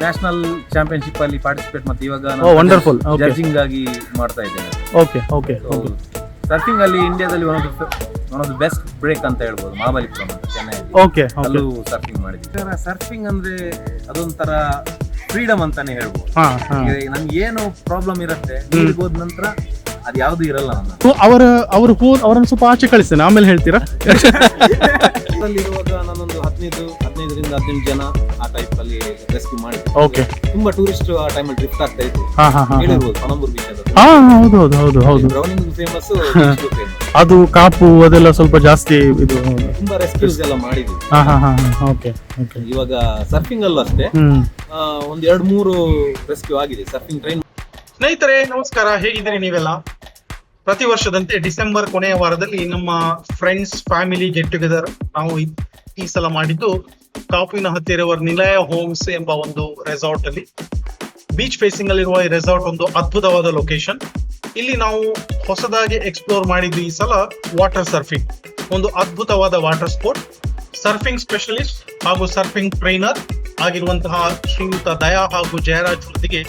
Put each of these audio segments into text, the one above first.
National championship ಅಲ್ಲಿ participate ಮತ್ತೆ ಇವಾಗ ಓ ವಂಡರ್ಫುಲ್ ಜಡ್ಜಿಂಗ್ ಆಗಿ ಮಾಡ್ತಾ ಇದ್ದೇನೆ. ಓಕೆ ಓಕೆ ಓಕೆ ಸರ್ಫಿಂಗ್ ಅಲ್ಲಿ ಇಂಡಿಯಾದಲ್ಲಿ one of one of the best break ಅಂತ ಹೇಳ್ಬೋದು ಮಹಾಬಲಿಪುರಂ ಅಂತ ಚೆನ್ನೈ ಓಕೆ ಓಕೆ ಅಲ್ಲೂ ಸರ್ಫಿಂಗ್ ಮಾಡಿದ್ವಿ ಸರ್ಫಿಂಗ್ ಅಂದ್ರೆ ಅದೊಂಥರ ಫ್ರೀಡಮ್ ಅಂತಾನೆ ಹೇಳ್ಬೋದು. ಹಾ ಹಾ. ಈಗ ನನ್ಗೆ ಏನು ಪ್ರಾಬ್ಲಮ್ ಇರುತ್ತೆ ಇಲ್ಲಿ ಹೋದ ನಂತರ ಅದು ಯಾವ್ದು ಇರಲ್ಲ ಅವರು ಸೊ ಅವರ ಅವರು ಹೋ ಅವರನ್ನು ಸ್ವಲ್ಪ ಆಚೆ ಕಳಿಸ್ತೇನೆ ಆಮೇಲೆ ಹೇಳ್ತೀರಾ? ಇರುವಾಗ ನಾನೊಂದು ಹದಿನೈದು ಹದಿನೈದರಿಂದ ಹದಿನೆಂಟು ಜನ ಆ ಟೈಪ್ ಅಲ್ಲಿ ರೆಸ್ಕ್ಯೂ ಮಾಡಿ. ಓಕೆ ತುಂಬಾ ಟೂರಿಸ್ಟ್ ಆ ಟೈಮಲ್ಲಿ ಡ್ರಿಫ್ಟ್ ಆಗ್ತಾ ಇತ್ತು. ಹಾ ಹಾ ಹಾ ಹೇಳಿರ್ಬೋದು ಪಣಂಬೂರ್ ಬೀಚ್ ಹಾ ಹೌದು ಹೌದು ಹೌದು ಹೌದು. ಬ್ರೌನಿಂಗ್ ಫೇಮಸ್ ಅದು ಕಾಪು ಅದೆಲ್ಲ ಸ್ವಲ್ಪ ಜಾಸ್ತಿ ಇದು ತುಂಬಾ ರೆಸ್ಕ್ಯೂಸ್ ಎಲ್ಲ ಮಾಡಿದ್ವಿ. ಹಾ ಹಾ ಹಾ ಓಕೆ ಓಕೆ ಇವಾಗ ಸರ್ಫಿಂಗ್ ಅಲ್ಲೂ ಅಷ್ಟೇ. ಒಂದ್ ಎರಡ್ ಮೂರು ರೆಸ್ಕ್ಯೂ ಆಗಿದೆ ಸರ್ಫಿಂಗ್ ಟ್ರೈನ್ ಸ್ನೇಹಿತರೆ ನಮಸ್ಕಾರ. ಹೇಗಿದ್ದೀರಿ ನೀವೆಲ್ಲ? ಪ್ರತಿ ವರ್ಷದಂತೆ ಡಿಸೆಂಬರ್ ಕೊನೆಯ ವಾರದಲ್ಲಿ ನಮ್ಮ ಫ್ರೆಂಡ್ಸ್ ಫ್ಯಾಮಿಲಿ ಗೆಟ್ ಟುಗೆದರ್ ನಾವು ಈ- ಸಲ ಮಾಡಿದ್ದು ಕಾಪುವಿನ ಹತ್ತಿರ ನಿಲಯ ಹೋಮ್ಸ್ ಎಂಬ ಒಂದು ರೆಸಾರ್ಟ್ ಅಲ್ಲಿ. ಬೀಚ್ ಫೇಸಿಂಗ್ ಅಲ್ಲಿರುವ ಈ ರೆಸಾರ್ಟ್ ಒಂದು ಅದ್ಭುತವಾದ ಲೊಕೇಶನ್ ಇಲ್ಲಿ ನಾವು ಹೊಸದಾಗಿ ಎಕ್ಸ್ಪ್ಲೋರ್ ಮಾಡಿದ್ದು ಈ ಸಲ ವಾಟರ್ ಸರ್ಫಿಂಗ್ ಒಂದು ಅದ್ಭುತವಾದ ವಾಟರ್ ಸ್ಪೋರ್ಟ್ ಸರ್ಫಿಂಗ್ ಸ್ಪೆಷಲಿಸ್ಟ್ ಹಾಗೂ ಸರ್ಫಿಂಗ್ ಟ್ರೈನರ್ ಆಗಿರುವಂತಹ ಶ್ರೀಯುತ ದಯಾ ಹಾಗೂ ಜಯರಾಜ್ ಜೊತೆಗೆ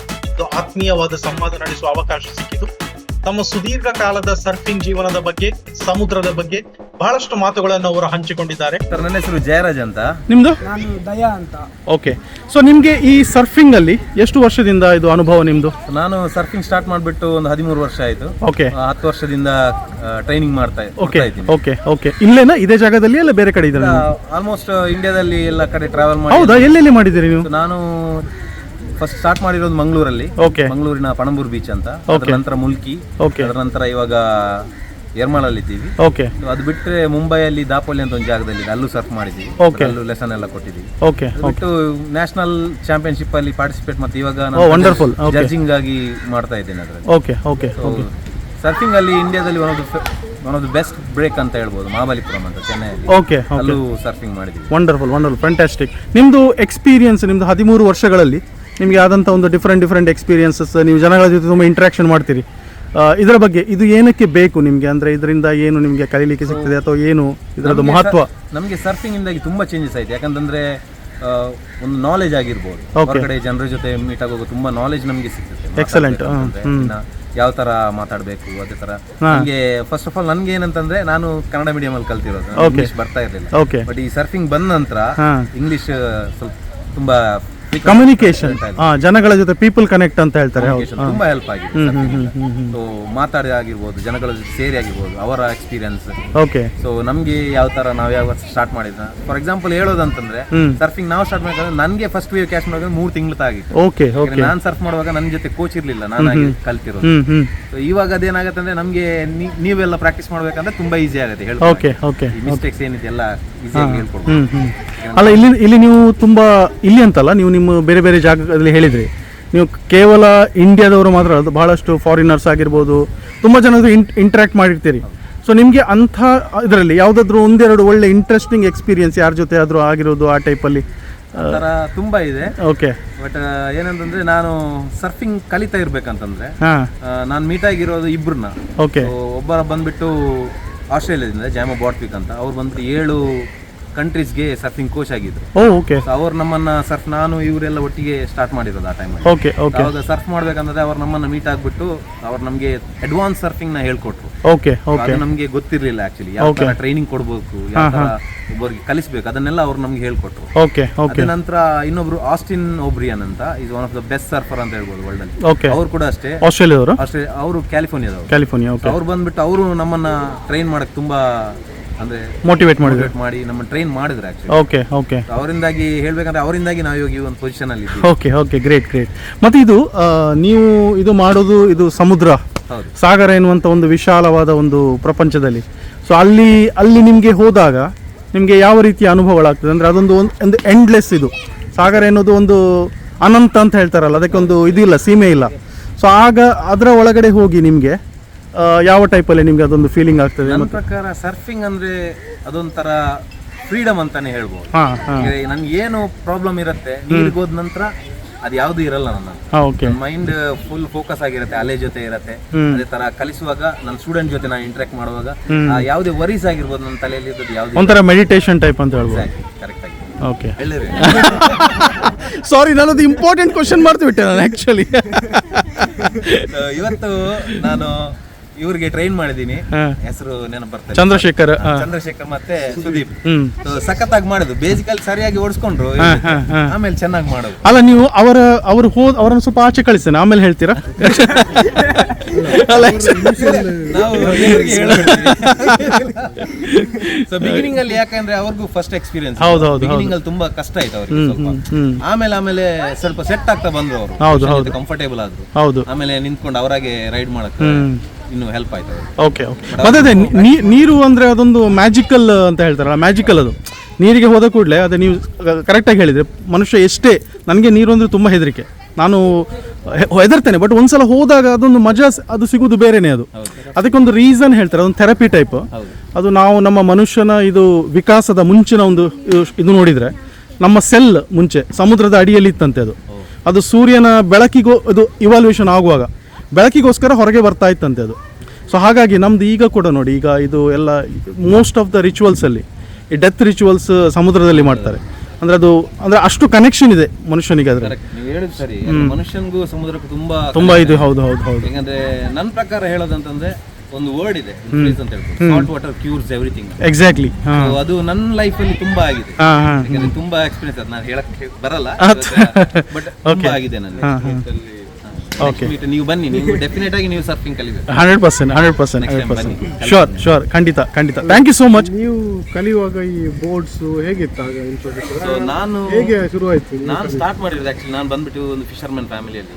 ಆತ್ಮೀಯವಾದ ಸಂವಾದ ನಡೆಸುವ ಅವಕಾಶ ಸಿಕ್ಕಿತು. ತಮ್ಮ ಸುದೀರ್ಘ ಕಾಲದ ಸರ್ಫಿಂಗ್ ಜೀವನದ ಬಗ್ಗೆ ಸಮುದ್ರದ ಬಗ್ಗೆ ಬಹಳಷ್ಟು ಮಾತುಗಳನ್ನು ಅವರು ಹಂಚಿಕೊಂಡಿದ್ದಾರೆ. ಸರ್ ನನ್ನ ಹೆಸರು ಜಯರಾಜ್ ಅಂತ. ನಿಮ್ದು? ನಾನು ದಯಾ ಅಂತ. ಓಕೆ. ಸೊ ನಿಮ್ಗೆ ಈ ಸರ್ಫಿಂಗ್ ಅಲ್ಲಿ ಎಷ್ಟು ವರ್ಷದಿಂದ ಇದು ಅನುಭವ ನಿಮ್ದು? ನಾನು ಸರ್ಫಿಂಗ್ ಸ್ಟಾರ್ಟ್ ಮಾಡ್ಬಿಟ್ಟು ಒಂದು ಹದಿಮೂರು ವರ್ಷ ಆಯ್ತು. ಓಕೆ. ಹತ್ತು ವರ್ಷದಿಂದ ಟ್ರೈನಿಂಗ್ ಮಾಡ್ತಾ ಓಕೆ ಇದ್ದೀನಿ. Okay okay. ಇಲ್ಲೇನಾ? ಇದೇ ಜಾಗದಲ್ಲಿ ಎಲ್ಲ ಬೇರೆ ಕಡೆ ಇದ್ದಾರೆ ಆಲ್ಮೋಸ್ಟ್ ಇಂಡಿಯಾದಲ್ಲಿ ಎಲ್ಲ ಕಡೆ ಟ್ರಾವೆಲ್ ಮಾಡಿ ಹೌದಾ ಎಲ್ಲೆಲ್ಲಿ ಮಾಡಿದ್ದೀರಿ ನೀವು? ನಾನು ಫಸ್ಟ್ ಸ್ಟಾರ್ಟ್ ಮಾಡಿರೋದು ಮಂಗಳೂರಲ್ಲಿ. ಓಕೆ ಮಂಗಳೂರಿನ ಪಣಂಬೂರ್ ಬೀಚ್ ಅಂತ. ಅದರ ನಂತರ ಮುಲ್ಕಿ. ಓಕೆ ಅದರ ನಂತರ ಇವಾಗ ಯರ್ಮಾಳಲ್ಲಿ ಇದ್ದೀವಿ ಓಕೆ ಅದು ಬಿಟ್ಟರೆ ಮುಂಬೈಯಲ್ಲಿ ದಾಪೋಲಿ ಅಂತ ಒಂದು ಜಾಗದಲ್ಲಿ ಇದೆ. ಅಲ್ಲೂ ಸರ್ಫ್ ಮಾಡಿದ್ದೀವಿ. ಓಕೆ. ಅಲ್ಲೂ ಲೆಸನ್ ಎಲ್ಲ ಕೊಟ್ಟಿದ್ದೀವಿ. ಓಕೆ ಅದು ಬಿಟ್ಟು ನ್ಯಾಷನಲ್ ಚಾಂಪಿಯನ್ಶಿಪ್ ಅಲ್ಲಿ ಪಾರ್ಟಿಸಿಪೇಟ್ ಮತ್ತೆ ಇವಾಗ Oh, wonderful. Okay. ಜಡ್ಜಿಂಗ್ ಆಗಿ ಮಾಡ್ತಾ ಇದ್ದೇನೆ ಅದರಲ್ಲಿ. ಓಕೆ ಓಕೆ ಓಕೆ ಸರ್ಫಿಂಗ್ ಅಲ್ಲಿ ಇಂಡಿಯಾದಲ್ಲಿ one of one of the best break ಅಂತ ಹೇಳ್ಬೋದು. ಮಹಾಬಲಿಪುರಂ ಅಂತ ಚೆನ್ನೈಯಲ್ಲಿ ಓಕೆ ಅಲ್ಲೂ ಸರ್ಫಿಂಗ್ ಮಾಡಿದ್ವಿ ವಂಡರ್ಫುಲ್ ವಂಡರ್ಫುಲ್ ಫ್ಯಾಂಟಾಸ್ಟಿಕ್ ನಿಮ್ಮದು ಎಕ್ಸ್ಪೀರಿಯನ್ಸ್ ನಿಮ್ಮದು ಹದಿಮೂರು ವರ್ಷಗಳಲ್ಲಿ ನಿಮಗೆ ಆದಂಥ ಒಂದು ಡಿಫ್ರೆಂಟ್ ಡಿಫ್ರೆಂಟ್ ಎಕ್ಸ್ಪೀರಿಯನ್ಸಸ್ ನೀವು ಜನಗಳ ಜೊತೆ ತುಂಬ ಇಂಟ್ರಾಕ್ಷನ್ ಮಾಡ್ತೀರಿ. ಇದರ ಬಗ್ಗೆ ಇದು ಏನಕ್ಕೆ ಬೇಕು ನಿಮಗೆ? ಅಂದರೆ ಇದರಿಂದ ಏನು ನಿಮಗೆ ಕಲೀಲಿಕ್ಕೆ ಸಿಗ್ತದೆ ಅಥವಾ ಏನು ಇದರದ್ದು ಮಹತ್ವ? ನಮಗೆ ಸರ್ಫಿಂಗಿಂದಾಗಿ ತುಂಬ ಚೇಂಜಸ್ ಆಯ್ತು. ಯಾಕಂತಂದರೆ ಒಂದು ನಾಲೆಜ್ ಆಗಿರ್ಬೋದು. ಹೊರಗಡೆ ಜನರ ಜೊತೆ ಮೀಟ್ ಆಗುವಾಗ ತುಂಬಾ ನಾಲೆಜ್ ನಮಗೆ ಸಿಗ್ತದೆ. ಇನ್ನ ಯಾವ ತರ ಮಾತಾಡಬೇಕು ಅದೇ ತರ. ನನಗೆ ಫಸ್ಟ್ ಆಫ್ ಆಲ್ ನನ್ಗೆ ಏನಂತಂದ್ರೆ ನಾನು ಕನ್ನಡ ಮೀಡಿಯಂ ಅಲ್ಲಿ ಕಲ್ತಿರೋದು. ಇಂಗ್ಲಿಷ್ ಬರ್ತಾ ಇರಲಿಲ್ಲ. ಬಟ್ ಈ ಸರ್ಫಿಂಗ್ ಬಂದ ನಂತರ ಇಂಗ್ಲಿಷ್ ಸ್ವಲ್ಪ ತುಂಬಾ ಕಮ್ಯುನಿಕೇಶನ್ ಜನಗಳ ಜೊತೆ ಪೀಪಲ್ ಕನೆಕ್ಟ್ ಅಂತ ಹೇಳ್ತಾರೆ ತುಂಬಾ ಹೆಲ್ಪ್ ಆಗಿದೆ ಸೊ ಮಾತಾಡಿ ಆಗಿರ್ಬೋದು ಜನಗಳ ಜೊತೆ ಸೇರಿ ಆಗಿರ್ಬೋದು ಅವರ ಎಕ್ಸ್ಪೀರಿಯನ್ಸ್ ಓಕೆ ಸೊ ನಮ್ಗೆ ಯಾವ ತರ ನಾವ್ ಯಾವ ಸ್ಟಾರ್ಟ್ ಮಾಡಿದ್ರ ಫಾರ್ ಎಕ್ಸಾಂಪಲ್ ಹೇಳೋದಂತಂದ್ರೆ ಸರ್ಫಿಂಗ್ ನಾವು ಸ್ಟಾರ್ಟ್ ಮಾಡಿದ್ರೆ ನನ್ಗೆ ಫಸ್ಟ್ ವೇವ್ ಕ್ಯಾಶ್ ಮಾಡಿದ್ರೆ ಮೂರ್ ತಿಂಗಳು ತಾಗಿತ್ತು. ಓಕೆ ಓಕೆ ನಾನ್ ಸರ್ಫ್ ಮಾಡುವಾಗ ನನ್ನ ಜೊತೆ ಕೋಚ್ ಇರ್ಲಿಲ್ಲ ನಾನು ಕಲ್ತಿರೋದು. ಸೊ ಇವಾಗ ಅದೇನಾಗುತ್ತೆ ಅಂದ್ರೆ ನಮ್ಗೆ ನೀವೆಲ್ಲ ಪ್ರಾಕ್ಟೀಸ್ ಮಾಡ್ಬೇಕಂದ್ರೆ ತುಂಬಾ ಈಸಿ ಆಗುತ್ತೆ ಓಕೆ ಓಕೆ ಮಿಸ್ಟೇಕ್ಸ್ ಏನಿದೆ ಎಲ್ಲ ಈಸಿಯಾಗಿ ಹೇಳ್ಕೊಡ್ಬೋದು. ಅಲ್ಲ ಇಲ್ಲಿ ಇಲ್ಲಿ ನೀವು ತುಂಬಾ ಇಲ್ಲಿ ಅಂತಲ್ಲ ನೀವು ನಿಮ್ಮ ಬೇರೆ ಬೇರೆ ಜಾಗದಲ್ಲಿ ಹೇಳಿದ್ರಿ. ನೀವು ಕೇವಲ ಇಂಡಿಯಾದವರು ಮಾತ್ರ ಅದು ಬಹಳಷ್ಟು ಫಾರಿನರ್ಸ್ ಆಗಿರ್ಬೋದು ತುಂಬ ಜನ ಇಂಟ್ರಾಕ್ಟ್ ಮಾಡಿರ್ತೀರಿ. ಸೊ ನಿಮಗೆ ಅಂಥ ಇದರಲ್ಲಿ ಯಾವುದಾದ್ರೂ ಒಂದೆರಡು ಒಳ್ಳೆ ಇಂಟ್ರೆಸ್ಟಿಂಗ್ ಎಕ್ಸ್ಪೀರಿಯನ್ಸ್ ಯಾರ ಜೊತೆ ಆದರೂ ಆಗಿರೋದು ಆ ಟೈಪಲ್ಲಿ ತುಂಬ ಇದೆ. ಓಕೆ ಬಟ್ ಏನಂತಂದ್ರೆ ನಾನು ಸರ್ಫಿಂಗ್ ಕಲಿತಾ ಇರ್ಬೇಕಂತಂದ್ರೆ ನಾನು ಮೀಟ್ ಆಗಿರೋದು ಇಬ್ಬರನ್ನ ಓಕೆ So, ಒಬ್ಬ ಬಂದ್ಬಿಟ್ಟು ಆಸ್ಟ್ರೇಲಿಯಾದಿಂದ ಜಾಮ ಬಾಟ್ವಿಕ್ ಅಂತ. ಅವ್ರು ಬಂದ್ಬಿಟ್ಟು ಏಳು ಕಂಟ್ರೀಸ್ಗೆ ಸರ್ಫಿಂಗ್ ಕೋಚ್ ಆಗಿದ್ರು. Oh okay. ಅವ್ರು ನಮ್ಮನ್ನ ಸರ್ಫ್ ನಾನು ಇವರೆಲ್ಲ ಒಟ್ಟಿಗೆ ಸ್ಟಾರ್ಟ್ ಮಾಡಿರೋದು ಆ ಟೈಮಲ್ಲಿ ಓಕೆ ಓಕೆ. ಅವಾಗ ಸರ್ಫ್ ಮಾಡ್ಬೇಕಂದ್ರೆ ಅವ್ರು ನಮ್ಮನ್ನ ಮೀಟ್ ಆಗ್ಬಿಟ್ಟು ಅವ್ರು ನಮಗೆ ಅಡ್ವಾನ್ಸ್ ಸರ್ಫಿಂಗ್ನ ಹೇಳ್ಕೊಟ್ರು. ಓಕೆ ಓಕೆ ಅದು ನಮಗೆ ಗೊತ್ತಿರ್ಲಿಲ್ಲ ಆಕ್ಚುಲಿ ಯಾವ ತರ ಟ್ರೈನಿಂಗ್ ಕೊಡ್ಬೇಕು ಯಾವ ತರ ಒಬ್ಬರಿಗೆ ಕಲಿಸ್ಬೇಕು ಅದನ್ನೆಲ್ಲ ಅವ್ರು ನಮ್ಗೆ ಹೇಳ್ಕೊಟ್ರು. Okay okay. ಅದ ನಂತರ ಇನ್ನೊಬ್ರು ಆಸ್ಟಿನ್ ಒಬ್ರಿಯನ್ ಅಂತ is one of the best surfer ಅಂತ ಹೇಳ್ಬೋದು ವರ್ಲ್ಡ್ ಅಲ್ಲಿ. ಓಕೆ. ಅವ್ರು ಕೂಡ ಅಷ್ಟೇ. ಆಸ್ಟ್ರೇಲಿಯಾದವರು ಆಸ್ಟ್ರೇಲಿಯಾ ಅವರು ಕ್ಯಾಲಿಫೋರ್ನಿಯಾದವರು ಕ್ಯಾಲಿಫೋರ್ನಿಯಾ ಓಕೆ ಅವ್ರು ಬಂದ್ಬಿಟ್ಟು ಅವರು ನಮ್ಮನ್ನ ಟ್ರೈನ್ ಮಾಡಕ್ ತುಂಬಾ ಅಂದ್ರೆ ಮೋಟಿವೇಟ್ ಮಾಡಿದ್ರು? motivate ಮಾಡಿ ನಮ್ಮ ಟ್ರೈನ್ ಮಾಡಿದ್ರು ಆಕ್ಚುಲಿ ಓಕೆ ಓಕೆ ಅವರಿಂದಾಗಿ ಹೇಳ್ಬೇಕಂದ್ರೆ ಅವರಿಂದಾಗಿ ನಾವು ಇವಾಗ ಈ ಒಂದು ಪೊಸಿಷನ್ ಅಲ್ಲಿ ಇದ್ದೀವಿ. ಓಕೆ ಓಕೆ ಗ್ರೇಟ್ ಗ್ರೇಟ್ ಮತ್ತು ಇದು ಆ, ನೀವು ಇದು ಮಾಡೋದು ಇದು ಸಮುದ್ರ ಹೌದು. ಸಾಗರ ಎನ್ನುವಂಥ ಒಂದು ವಿಶಾಲವಾದ ಒಂದು ಪ್ರಪಂಚದಲ್ಲಿ. ಸೊ ಅಲ್ಲಿ ಅಲ್ಲಿ ನಿಮಗೆ ಹೋದಾಗ ನಿಮಗೆ ಯಾವ ರೀತಿಯ ಅನುಭವಗಳಾಗ್ತದೆ? ಅಂದರೆ ಅದೊಂದು ಒಂದು ಒಂದು ಎಂಡ್ಲೆಸ್ ಇದು. ಸಾಗರ ಎನ್ನುವುದು ಒಂದು ಅನಂತ ಅಂತ ಹೇಳ್ತಾರಲ್ಲ ಅದಕ್ಕೊಂದು ಇಲ್ಲ ಸೀಮೆ ಇಲ್ಲ. ಸೊ ಆಗ ಅದರ ಒಳಗಡೆ ಹೋಗಿ ನಿಮಗೆ ಯಾವ ಟೈಪಲ್ಲಿ ನಿಮಗೆ ಅದೊಂದು ಫೀಲಿಂಗ್ ಆಗ್ತದೆ ನನ್ನ ಪ್ರಕಾರ ಸರ್ಫಿಂಗ್ ಅಂದ್ರೆ ಅದೊಂಥರ ಫ್ರೀಡಮ್ ಅಂತಾನೆ ಹೇಳ್ಬೋದು. ಹಾಂ ಹಾಂ. ಈಗ ನನ್ಗೆ ಏನು ಪ್ರಾಬ್ಲಮ್ ಇರುತ್ತೆ ನೀರಿಗೆ ಹೋದ ನಂತರ ಅದು ಯಾವುದು ಇರಲ್ಲ ನನ್ನ. ಓಕೆ ಮೈಂಡ್ ಫುಲ್ ಫೋಕಸ್ ಆಗಿರುತ್ತೆ ಅಲೆ ಜೊತೆ ಇರುತ್ತೆ. ಅದೇ ತರ ಕಲಿಸುವಾಗ ನನ್ನ ಸ್ಟೂಡೆಂಟ್ ಜೊತೆ ನಾನು ಇಂಟ್ರಾಕ್ಟ್ ಮಾಡುವಾಗ ಆ ಯಾವುದೇ ವರೀಸ್ ಆಗಿರ್ಬೋದು ನನ್ನ ತಲೆಯಲ್ಲಿ ಇದ್ದದ್ದು ಯಾವ್ದು ಒಂಥರ ಮೆಡಿಟೇಷನ್ ಟೈಪ್ ಅಂತ ಹೇಳ್ಬೋದು. ಕರೆಕ್ಟ್ ಆಗಿ. ಓಕೆ ಹೇಳಿರಿ ಸಾರಿ ನಾನದು ಇಂಪಾರ್ಟೆಂಟ್ ಕ್ವಶನ್ ಮಾಡ್ತಿಬಿಟ್ಟೆ ನಾನು ಆ್ಯಕ್ಚುಲಿ ಇವತ್ತು ನಾನು ಇವ್ರಿಗೆ ಟ್ರೈನ್ ಮಾಡಿದೀನಿ. ಹೆಸರು ನೆನಪು ಬರ್ತದೆ. ಚಂದ್ರಶೇಖರ್ ಚಂದ್ರಶೇಖರ್ ಮತ್ತೆ ಸುದೀಪ್. ಸಖತ್ ಆಗಿ ಸಖತ್ತಾಗಿ ಮಾಡುದು ಬೇಸಿಕಲ್ ಸರಿಯಾಗಿ ಓಡಿಸ್ಕೊಂಡ್ರು. ಆಮೇಲೆ ಚೆನ್ನಾಗಿ ಮಾಡೋದು ಅಲ್ಲ ನೀವು ಅವರ ಅವ್ರು ಹೋದ್ ಅವರನ್ನು ಸ್ವಲ್ಪ ಆಚೆ ಕಳಿಸ್ತೇನೆ. ಆಮೇಲೆ ಹೇಳ್ತೀರಾ? ಸೊ ಬಿಗಿನಿಂಗ್ ಅಲ್ಲಿ ಯಾಕಂದ್ರೆ ಅವ್ರಿಗೂ ಫಸ್ಟ್ ಎಕ್ಸ್ಪೀರಿಯನ್ಸ್ ಹೌದು, ಹೌದು, ಬಿಗಿನಿಂಗ್ ಅಲ್ಲಿ ತುಂಬಾ ಕಷ್ಟ ಆಯ್ತು ಅವ್ರಿಗೆ ಸ್ವಲ್ಪ. ಆಮೇಲೆ ಆಮೇಲೆ ಸ್ವಲ್ಪ ಸೆಟ್ ಆಗ್ತಾ ಬಂದ್ರು ಅವರು. ಹೌದು, ಹೌದು. ಕಂಫರ್ಟೇಬಲ್ ಆದ್ರು. ಹೌದು. ಆಮೇಲೆ ನಿಂತ್ಕೊಂಡು ಅವರಾಗೆ ರೈಡ್ ಮಾಡಕ್ಕೆ ಇನ್ನು ಹೆಲ್ಪ್ ಆಯ್ತು ಓಕೆ ಓಕೆ ಮತ್ತೆ ಅದೇ ನೀ- ನೀರು ಅಂದರೆ ಅದೊಂದು ಮ್ಯಾಜಿಕಲ್ ಅಂತ ಹೇಳ್ತಾರಲ್ಲ ಮ್ಯಾಜಿಕಲ್ ಅದು. ನೀರಿಗೆ ಹೋದ ಕೂಡಲೇ ಅದೇ ನೀವು ಕರೆಕ್ಟಾಗಿ ಹೇಳಿದರೆ ಮನುಷ್ಯ ಎಷ್ಟೇ ನನಗೆ ನೀರು ಅಂದರೆ ತುಂಬ ಹೆದರಿಕೆ. ನಾನು ಹೆ- ಹೆದರ್ತೇನೆ ಬಟ್ ಒಂದ್ಸಲ ಹೋದಾಗ ಅದೊಂದು ಮಜಾ ಸ- ಅದು ಸಿಗುವುದು ಬೇರೆನೇ ಅದು. ಅದಕ್ಕೊಂದು ರೀಸನ್ ಹೇಳ್ತಾರೆ ಅದೊಂದು ಥೆರಪಿ ಟೈಪ್ ಅದು ನಾವು ನಮ್ಮ ಮನುಷ್ಯನ ಇದು ವಿಕಾಸದ ಮುಂಚಿನ ಒಂದು ಇದು ನೋಡಿದರೆ ನಮ್ಮ ಸೆಲ್ ಮುಂಚೆ ಸಮುದ್ರದ ಅಡಿಯಲ್ಲಿ ಇತ್ತಂತೆ ಅದು ಅದು ಸೂರ್ಯನ ಬೆಳಕಿಗೂ ಅದು ಇವಾಲ್ಯೂಷನ್ ಆಗುವಾಗ. ಬೆಳಕಿಗೋಸ್ಕರ ಹೊರಗೆ ಬರ್ತಾ ಇತ್ತಂತೆ ಅದು. ಸೊ ಹಾಗಾಗಿ ನಮ್ದು ಈಗ ಕೂಡ ನೋಡಿ ಈಗ ಇದು ಎಲ್ಲ ಮೋಸ್ಟ್ ಆಫ್ ದ ರಿಚುವಲ್ಸಲ್ಲಿ ಈ ಡೆತ್ ರಿಚುವಲ್ಸ್ ಸಮುದ್ರದಲ್ಲಿ ಮಾಡ್ತಾರೆ. ಅಂದ್ರೆ ಅದು ಅಂದ್ರೆ ಅಷ್ಟು ಕನೆಕ್ಷನ್ ಇದೆ ಮನುಷ್ಯನಿಗೆ ಅದ್ರ ಸರಿ. ಮನುಷ್ಯನಿಗೂ ಸಮುದ್ರಕ್ಕೂ ತುಂಬಾ ತುಂಬಾ ಇದು ಹೌದು ಹೌದು ಹೌದು. ಯಾಕಂದ್ರೆ ನನ್ನ ಪ್ರಕಾರ ಹೇಳೋದಂತಂದ್ರೆ ಒಂದು ವರ್ಡ್ ಇದೆ ಅಂತ ಹೇಳ್ಬೋದು. Salt water cures everything exactly ಅದು ನನ್ನ ಲೈಫ್ ಅಲ್ಲಿ ತುಂಬಾ ಆಗಿದೆ. ಯಾಕಂದ್ರೆ ತುಂಬಾ ಎಕ್ಸ್ಪೀರಿಯನ್ಸ್ ಅದು ನಾನು ಹೇಳಕ್ಕೆ ಬರಲ್ಲ. ಬಟ್ ತುಂಬಾ ಆಗಿದೆ ನನಗೆ Meet ನೀವು ಬನ್ನಿ ನೀವು ಡೆಫಿನೆಟ್ ಆಗಿ ನೀವು ಸರ್ಫಿಂಗ್ ಕಲಿಬೇಕು. Hundred percent hundred percent hundred percent. Sure sure ಖಂಡಿತ ಖಂಡಿತ. ಥ್ಯಾಂಕ್ ಯು ಸೋ ಮಚ್ ನೀವು ಕಲಿಯುವಾಗ ಈ ಬೋರ್ಡ್ಸ್ ಹೇಗಿತ್ತು ಆಗ? ಸೊ ನಾನು ಹೇಗೆ ಶುರು ಆಯ್ತು ನಾನು ಸ್ಟಾರ್ಟ್ ಮಾಡಿರೋದು ಆಕ್ಚುಲಿ ನಾನು ಬಂದ್ಬಿಟ್ಟು ಒಂದು ಫಿಶರ್ಮನ್ ಫ್ಯಾಮಿಲಿಯಲ್ಲಿ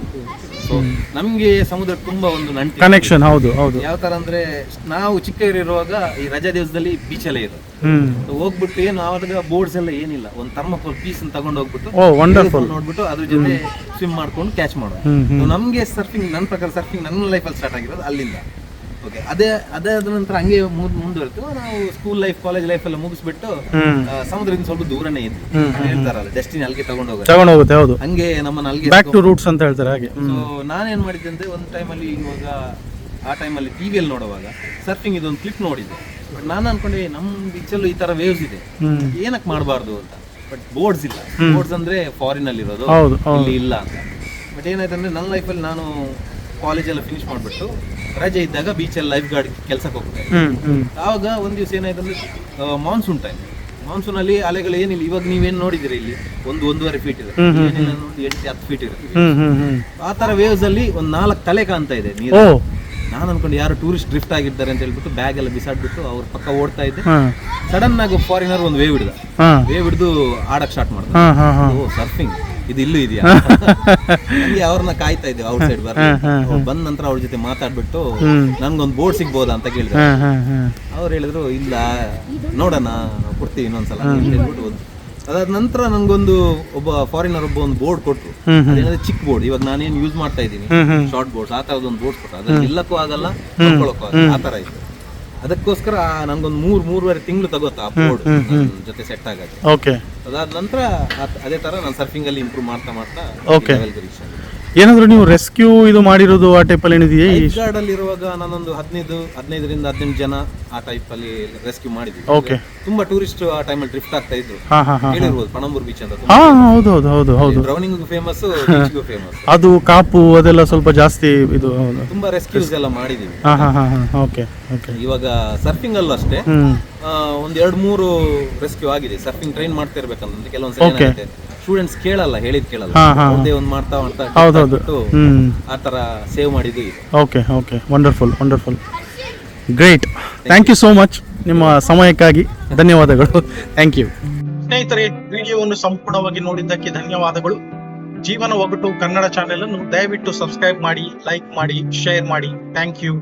ಸೊ ನಮಗೆ ಸಮುದ್ರ ತುಂಬಾ ಒಂದು ನಂಟು ಕನೆಕ್ಷನ್ ಹೌದು ಹೌದು. ಯಾವ ತರ ಅಂದ್ರೆ ನಾವು ಚಿಕ್ಕವರಿರುವಾಗ ಈ ರಜಾ ದಿವಸದಲ್ಲಿ ಬೀಚಲ್ಲೇ ಇರೋದು. ಹ್ಮ್. So ಹೋಗ್ಬಿಟ್ಟು ಏನು ಆವಾಗ ಬೋರ್ಡ್ಸ್ ಎಲ್ಲ ಏನಿಲ್ಲ. ಒಂದು ಥರ್ಮಕೋಲ್ ಪೀಸ್ ತಗೊಂಡು ಹೋಗ್ಬಿಟ್ಟು ಓ ವಂಡರ್ಫುಲ್ ನೋಡ್ಬಿಟ್ಟು ಅದ್ರ ಜೊತೆ ಸ್ವಿಮ್ ಮಾಡ್ಕೊಂಡು ಕ್ಯಾಚ್ ಮಾಡೋದು. ಹ್ಮ್, ನಮ್ಗೆ ಸರ್ಫಿಂಗ್ ನನ್ನ ಪ್ರಕಾರ ಸರ್ಫಿಂಗ್ ನನ್ನ ಲೈಫಲ್ಲಿ ಸ್ಟಾರ್ಟ್ ಆಗಿರೋದು ಅಲ್ಲಿಂದ. ಓಕೆ ಅದೇ ಅದೇ ಅದ ನಂತರ ಹಂಗೆ ಮುಂದ್- ಮುಂದುವರೆತು. ನಾವು ಸ್ಕೂಲ್ ಲೈಫ್ ಕಾಲೇಜ್ ಲೈಫ್ ಎಲ್ಲ ಮುಗಿಸ್ಬಿಟ್ಟು ಸಮುದ್ರದಿಂದ ಸ್ವಲ್ಪ ದೂರನೇ ಇದ್ವಿ. ಹೇಳ್ತಾರಲ್ಲ ಡೆಸ್ಟಿನಿ ಅಲ್ಲಿಗೆ ತಗೊಂಡು ಹೋಗೋದು. ತಗೊಂಡು ಹೋಗುತ್ತೆ ಹೌದು. ಹಂಗೆ ನಮ್ಮನ್ನ ಅಲ್ಲಿಗೆ ಬ್ಯಾಕ್ ಟು ರೂಟ್ಸ್ ಅಂತ ಹೇಳ್ತಾರೆ ಹಾಗೆ. ಸೊ ನಾನೇನ್ ಮಾಡಿದ್ದೆ ಅಂದ್ರೆ ಒಂದು ಟೈಮಲ್ಲಿ ಇವಾಗ ಆ ಟೈಮಲ್ಲಿ ಟಿವಿಯಲ್ಲಿ ನೋಡುವಾಗ ಸರ್ಫಿಂಗ್ ಇದೊಂದು ಕ್ಲಿಪ್ ನೋಡಿದ್ದೆ. ಬಟ್ ನಾನು ಅನ್ಕೊಂಡೆ ನಮ್ಮ ಬೀಚಲ್ಲೂ ಈ ತರ ವೇವ್ಸ್ ಇದೆ. ಏನಕ್ಕೆ ಮಾಡಬಾರ್ದು ಅಂತ? ಬಟ್ ಬೋರ್ಡ್ಸ್ ಇಲ್ಲ. ಬೋರ್ಡ್ಸ್ ಅಂದ್ರೆ ಫಾರಿನ್ ಅಲ್ಲಿ ಇರೋದು. ಇಲ್ಲಿ ಇಲ್ಲ ಅಂತ. ಬಟ್ ಏನಾಯ್ತಂದ್ರೆ ನನ್ನ ಲೈಫಲ್ಲಿ ನಾನು ಕಾಲೇಜ್ ಎಲ್ಲ ಫಿನಿಶ್ ಮಾಡಿಬಿಟ್ಟು ರಜೆ ಇದ್ದಾಗ ಬೀಚಲ್ಲಿ ಲೈಫ್ ಗಾರ್ಡ್ ಕೆಲಸಕ್ಕೆ ಹೋಗ್ತಾರೆ. ಆವಾಗ ಒಂದು ದಿವಸ ಏನಾಯ್ತಂದ್ರೆ ಮಾನ್ಸೂನ್ ಟೈಮ್ ಮಾನ್ಸೂನ್ ಅಲ್ಲಿ ಅಲೆಗಳು ಏನಿಲ್ಲ ಇವಾಗ ನೀವೇನು ನೋಡಿದಿರಿ ಇಲ್ಲಿ? ಒಂದು ಒಂದೂವರೆ ಫೀಟ್ ಇದೆ. ಏನಿಲ್ಲ ಎಂಟು ಹತ್ತು ಫೀಟ್ ಇರುತ್ತೆ. ಆ ತರ ವೇವ್ಸ್ ಅಲ್ಲಿ ಒಂದು ನಾಲ್ಕು ತಲೆ ಕಾಣ್ತಾ ಇದೆ ನೀರು. ನಾನು ಅನ್ಕೊಂಡು ಯಾರು ಟೂರಿಸ್ಟ್ ಡ್ರಿಫ್ಟ್ ಆಗಿದ್ದಾರೆ ಅಂತ ಹೇಳ್ಬಿಟ್ಟು ಬ್ಯಾಗ್ ಎಲ್ಲ ಬಿಸಾಡ್ಬಿಟ್ಟು ಅವ್ರ ಪಕ್ಕ ಓಡ್ತಾ ಇದ್ದೆ. ಸಡನ್ ಆಗಿ ಫಾರಿನರ್ ಒಂದು ವೇವ್ ಹಿಡ್ದ. ವೇವ್ ಹಿಡಿದು ಆಡಕ್ ಸ್ಟಾರ್ಟ್ ಓ ಸರ್ಫಿಂಗ್ ಇದು ಇಲ್ಲೂ ಇದೆಯಾ? ಹಂಗೆ ಅವ್ರನ್ನ ಕಾಯ್ತಾ ಇದ್ದೆ ಔಟ್ ಸೈಡ್ ಬರ್ಲಿ ಬಂದ ನಂತರ ಅವ್ರ ಜೊತೆ ಮಾತಾಡ್ಬಿಟ್ಟು ನನ್ಗೊಂದು ಬೋರ್ಡ್ ಸಿಗ್ಬೋದಾ? ಅಂತ ಕೇಳಿದ್ರು. ಅವ್ರು ಹೇಳಿದ್ರು ಇಲ್ಲ ನೋಡೋಣ ಕೊಡ್ತೀವಿ ಇನ್ನೊಂದ್ಸಲ. ಅಂತ ಹೇಳ್ಬಿಟ್ಟು ಹೋದ್ರು. ಅದಾದ ನಂತರ ನಂಗೊಂದು ಒಬ್ಬ ಫಾರಿನರ್ ಒಬ್ಬ ಒಂದು ಬೋರ್ಡ್ ಕೊಟ್ಟರು ಅದೇನಂದ್ರೆ ಚಿಕ್ಕ ಬೋರ್ಡ್ ಇವಾಗ ನಾನೇನು ಯೂಸ್ ಮಾಡ್ತಾ ಇದ್ದೀನಿ. ಶಾರ್ಟ್ ಬೋರ್ಡ್ಸ್ ಆ ಒಂದು ಬೋರ್ಡ್ ಕೊಟ್ಟು ಅದ್ರಲ್ಲಿ ನಿಲ್ಲಕ್ಕೂ ಆಗಲ್ಲ ನೋಡ್ಕೊಳ್ಳೋಕ್ಕೂ ಆಗಲ್ಲ. ಆ ತರ ಇತ್ತು. ಅದಕ್ಕೋಸ್ಕರ ನನ್ಗೊಂದು ಮೂರ್ ಮೂರುವರೆ ತಿಂಗಳು ತಗೋತಾ ಬೋರ್ಡ್ ಜೊತೆ ಸೆಟ್ ಆಗುತ್ತೆ ಓಕೆ ಅದಾದ ನಂತರ ಅದೇ ತರ ನಾನು ಸರ್ಫಿಂಗ್ ಅಲ್ಲಿ ಇಂಪ್ರೂವ್ ಮಾಡ್ತಾ ಮಾಡ್ತಾ. ಏನಾದ್ರು ನೀವು ರೆಸ್ಕ್ಯೂ ಇದು ಮಾಡಿರೋದು ಆ ಟೈಪಲ್ಲಿ ಏನಿದೆಯೇ? ಈ ಲೈಫ್ ಗಾರ್ಡ್ ಅಲ್ಲಿ ಇರುವಾಗ ನಾನೊಂದು ಹದಿನೈದು ಹದಿನೈದರಿಂದ ಹದಿನೆಂಟು ಜನ ಆ ಟೈಪ್ ಅಲ್ಲಿ ರೆಸ್ಕ್ಯೂ ಮಾಡಿದ್ವಿ. ಓಕೆ ತುಂಬಾ ಟೂರಿಸ್ಟ್ ಆ ಟೈಮಲ್ಲಿ ಡ್ರಿಫ್ಟ್ ಆಗ್ತಾ ಇದ್ರು. ಹಾ ಹಾ ಹಾ ಕೇಳಿರ್ಬೋದು ಪಣಂಬೂರ್ ಬೀಚ್ ಅಂತ ಹಾ ಹೌದು ಹೌದು ಹೌದು ಹೌದು. ಡ್ರೌನಿಂಗ್ ಫೇಮಸ್ ಬೀಚ್ಗೂ ಫೇಮಸ್ ಅದು ಕಾಪು ಅದೆಲ್ಲ ಸ್ವಲ್ಪ ಜಾಸ್ತಿ ಇದು ಹೌದು. ತುಂಬಾ ರೆಸ್ಕ್ಯೂಸ್ ಎಲ್ಲ ಮಾಡಿದೀವಿ. ಹಾ ಹಾ ಹಾ ಹಾ. ಓಕೆ ಓಕೆ ಇವಾಗ ಸರ್ಫಿಂಗ್ ಅಲ್ಲೂ ಅಷ್ಟೇ. ಆ, ಒಂದ್ ಎರಡ್ ಮೂರು ರೆಸ್ಕ್ಯೂ ಆಗಿದೆ. ಸರ್ಫಿಂಗ್ ಟ್ರೈನ್ ಮಾಡ್ತಾ ಇರ್ಬೇಕಂದ್ರೆ ಕೆಲವೊಂದ್ಸಲ ಏನಾಗುತ್ತೆ? ಸ್ಟೂಡೆಂಟ್ಸ್ ಕೇಳಲ್ಲ ಹೇಳಿದ್ ಕೇಳಲ್ಲ. ಒಂದೇ ಹಾ, ಒಂದ್ ಮಾಡ್ತಾ ಮಾಡ್ತಾ ಹೌದೌದು. ಹ್ಮ್. ಆ ತರ ಸೇವ್ ಮಾಡಿದ್ದು ಇದೆ. Okay okay wonderful wonderful great thank you so much ನಿಮ್ಮ ಸಮಯಕ್ಕಾಗಿ ಧನ್ಯವಾದಗಳು. ಥ್ಯಾಂಕ್ ಯು ಸ್ನೇಹಿತರೆ ವಿಡಿಯೋವನ್ನು ಸಂಪೂರ್ಣವಾಗಿ ನೋಡಿದ್ದಕ್ಕೆ ಧನ್ಯವಾದಗಳು. ಜೀವನ ಒಗಟು ಕನ್ನಡ ಚಾನೆಲ್ ಅನ್ನು ದಯವಿಟ್ಟು ಸಬ್ಸ್ಕ್ರೈಬ್ ಮಾಡಿ ಲೈಕ್ ಮಾಡಿ ಶೇರ್ ಮಾಡಿ. Thank you